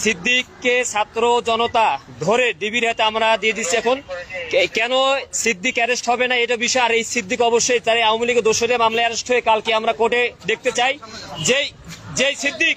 সিদ্দিককে ছাত্র জনতা ধরে ডিবির হাতে আমরা দিয়ে দিচ্ছি এখন। কেন সিদ্দিক অ্যারেস্ট হবে না? এটা বিষয়। আর এই সিদ্দিক অবশ্যই তার আওয়ামী লীগের দোষরে মামলায় অ্যারেস্ট হয়ে কালকে আমরা কোর্টে দেখতে চাই। যেই যেই সিদ্দিক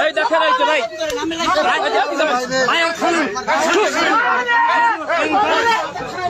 এই দেখেন ভাই।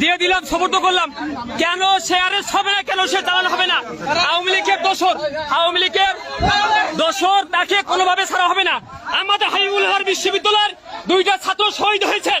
দিয়ে দিলাম, সমর্থ করলাম। কেন সে সবে হবে না, কেন সে চালানো হবে না? আওয়ামী লীগের দোষর, আওয়ামী লীগের দোষর তাকে কোনোভাবে ছাড়া হবে না। আমাদের হাবিবুল বিশ্ববিদ্যালয়ের দুইটা ছাত্র শহীদ হয়েছেন।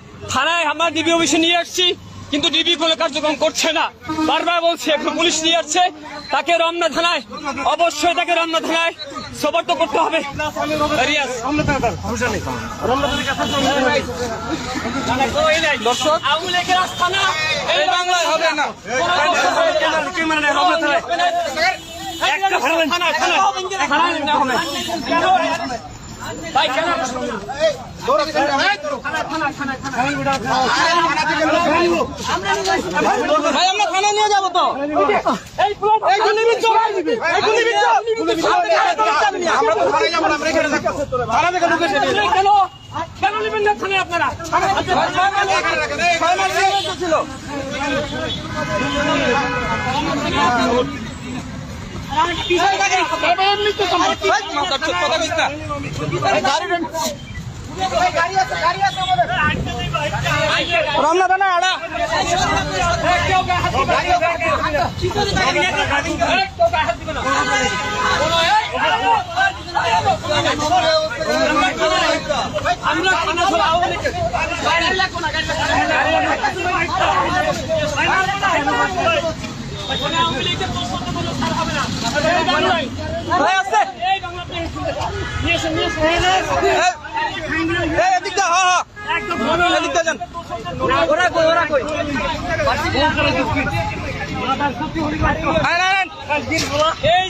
থানায় আমরা ডিবি অফিসে নিয়ে আসছি কিন্তু ডিবি কোনো কার্যক্রম করছে না। বারবার বলছে এখন পুলিশ নিয়ে আসছে তাকে রমনা থানায় অবশ্যই তাকে রমনা থানায় সবর্ত করতে হবে। দর্শক এই বাংলায় হবে না। একটা ভাই আমরা থানা নিয়ে যাব তো আমরা তো থানায় যাব না আমরা এখানে থানা থেকে কেন কেন নেবেন না থানায় আপনারা ছিল রমনা থানা আড়া কেউ গায়ে হাত দিবে না। কেউ গায়ে হাত দিবে না। কোনো এই, আমরা থানা ধরে আওয়ামী লীগের বাইরে লাগবো না, গাড়ি এখানে আওয়ামী লীগের প্রশ্ন কোনো ছাড় হবে না। এই বাংলায়, ভাই আসছে এই বাংলা আপনি নিয়ে এসেন, নিয়ে এসেন। হ্যাঁ হ্যাঁ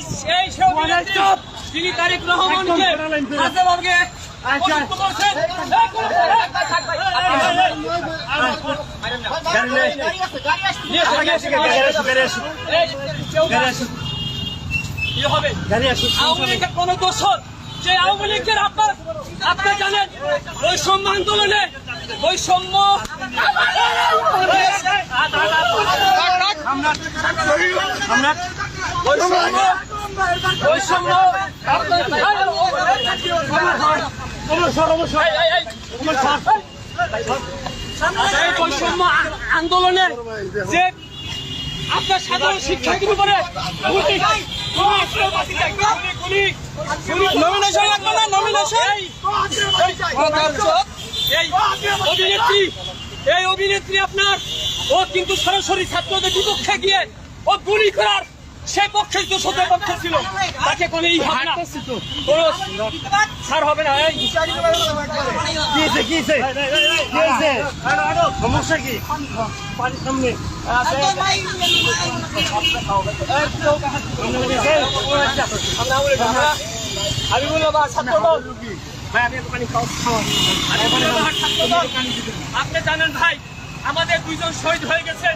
তিনি তারিক রহমানকে কোন দোষর যে আওয়ামী লীগের আপনার, আপনি জানেন, বৈষম্য আন্দোলনে বৈষম্য বৈষম্য বৈষম্য বৈষম্য আ- আন্দোলনে যে আপনার সাধারণ শিক্ষার্থীর উপরে নমিনেশন লাগবে না নমিনেশন এই অভিনেত্রী এই অভিনেত্রী আপনার। ও কিন্তু সরাসরি ছাত্রদের বিপক্ষে গিয়ে ও গুলি করার সে পক্ষে তো পক্ষে ছিল তাকে কোনো এই হবে কোনো ছাড় হবে না এই। সমস্যা কি? পানির সামনে আমি বললাম ছাত্র দল। দল, আপনি জানেন ভাই আমাদের দুইজন শহীদ হয়ে গেছেন।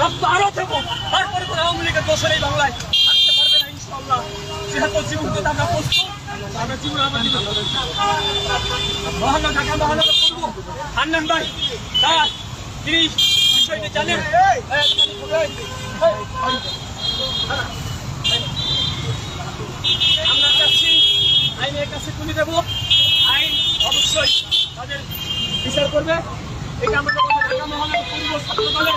রক্ত আরও তারপরে কোনো আওয়ামী লীগের দোষর এই বাংলায় আসতে পারবে না ইনশাল্লাহ যেহেতু জীবন দিতে আমরা প্রস্তুত আমরা জীবন আমরা জীবন মহানগর ঢাকা মহানগর করব হান্নান ভাই তার তিনি বিষয়টি জানেন। আমরা চাচ্ছি আইনের কাছে তুলে দেবো। আইন অবশ্যই তাদের বিচার করবে। এটা আমরা ঢাকা মহানগর পূর্ব দলের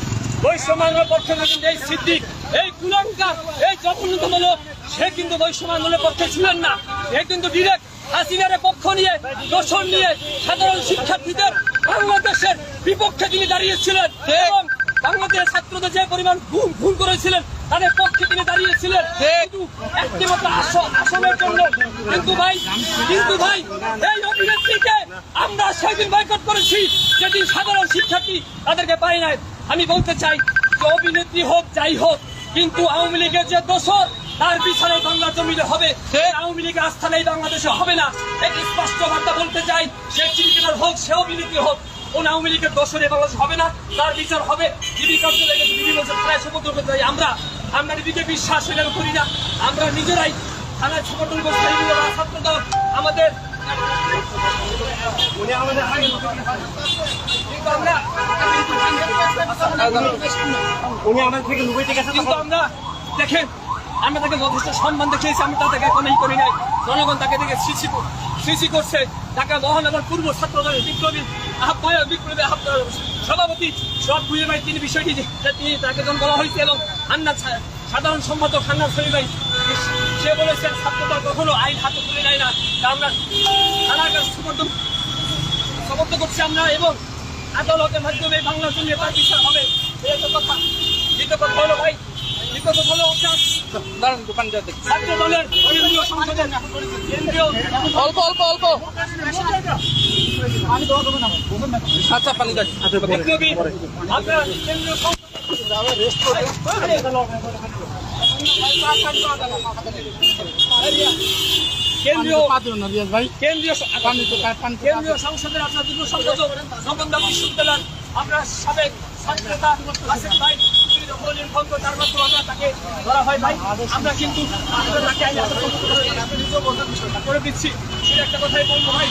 বৈষম্যের পক্ষে কিন্তু এই সিদ্দিক এই কুলঙ্কার এই জঘন্যতম লোক সে কিন্তু বৈষম্য আন্দোলনের পক্ষে ছিলেন না। সে কিন্তু ডিরেক্ট হাসিনার পক্ষ নিয়ে দোষণ নিয়ে সাধারণ শিক্ষার্থীদের বাংলাদেশের বিপক্ষে তিনি দাঁড়িয়েছিলেন এবং বাংলাদেশের ছাত্রদের যে পরিমাণ ভুল ভুল করেছিলেন তাদের পক্ষে তিনি দাঁড়িয়েছিলেন। কিন্তু একটিমাত্র আস- আসামের জন্য কিন্তু ভাই কিন্তু ভাই এই অভিনেত্রীকে আমরা সেদিন বয়কট করেছি যেদিন সাধারণ শিক্ষার্থী তাদেরকে পাই নাই। আমি বলতে চাই যে অভিনেত্রী হোক, যাই হোক, কিন্তু আওয়ামী লীগের যে দোষর, তার বিচারে বাংলা জমিনে হবে। আওয়ামী লীগের আস্থা নেই, বাংলাদেশে হবে না। একটি স্পষ্ট বার্তা বলতে চাই, সে ক্রিকেটার হোক, সে অভিনেত্রী হোক, কোন আওয়ামী লীগের দোষরে বাংলাদেশ হবে না, তার বিচার হবে দিদি বলছে থানায় সমুদ্র করতে যাই আমরা আমরা নিজেকে বিশ্বাস করি না। আমরা নিজেরাই থানায় সমর্থন করতে ছাত্র দল আমাদের উনি আমাদের উনি আমাদের থেকে লুকাইতে গেছে কিন্তু আমরা দেখেন আমরা তাকে যথেষ্ট সম্মান দেখিয়েছি আমি তাদেরকে কোনো করি নাই। জনগণ তাকে দেখে সৃষ্টি সৃষ্টি করছে। ঢাকা মহানগর পূর্ব ছাত্র দলের বিপ্লবী আহ্বায়ক বিপ্লবী আহ্বায়ক সভাপতি সব বুঝে ভাই তিনি বিষয়টি তিনি তাকে যখন বলা হয়েছে এবং হান্নান সা- সাধারণ সম্পাদক হান্নান সরি ভাই সে বলেছেন ছাত্র দল কখনো আইন হাতে তুলে নেয় না। তা আমরা থানার কাছে সমর্থন সমর্থন করছি আমরা এবং আদালতের মাধ্যমে বাংলার জন্য তার বিচার হবে। এই তো কথা। দ্বিতীয় কথা হলো ভাই দ্বিতীয় কথা হলো আপনার দাঁড়ান দোকান যাতে ছাত্র দলের কেন্দ্রীয় সংসদের কেন্দ্রীয় অল্প অল্প অল্প। আচ্ছা পানি বিপ্লবী আপনার কেন্দ্রীয় কেন্দ্রীয় সংসদের আপনার সম্পাদক বিশ্ববিদ্যালয়ের আপনার সাবেক ছাত্রনেতা ভাই। তাকে ধরা হয় ভাই। আমরা কিন্তু করে দিচ্ছি। সেটা একটা কথাই বলব ভাই।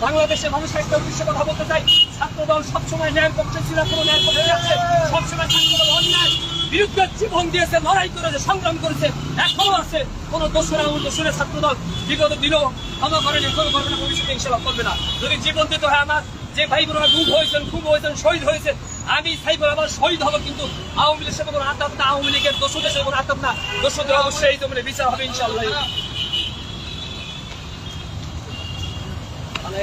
বাংলাদেশের মানুষের একটা উদ্দেশ্য কথা বলতে চাই ছাত্র দল সবসময় ন্যায়ের পক্ষে ছিল কোনো পক্ষে আছে সবসময় ছাত্র দল অন্যায়, বিরুদ্ধে জীবন দিয়েছে, লড়াই করেছে, সংগ্রাম করেছে, এখনও আছে। কোন দোষরা ও দোষরে ছাত্র দল বিগত দিনও ক্ষমা করেনি কোনো করবে না ভবিষ্যতে ইনশাল্লাহ করবে না। যদি জীবন দিতে, হয়, আমার যে ভাই বোনেরা গুম হয়েছেন, খুব হয়েছেন, শহীদ হয়েছে, আমি সাইবার আবার শহীদ হব কিন্তু আওয়ামী লীগের সাথে কোনো আতাপ না, আওয়ামী লীগের দোষদের সাথে কোনো আতাপ না। দোষদের অবশ্যই এই বিচার হবে ইনশাল্লাহ মানে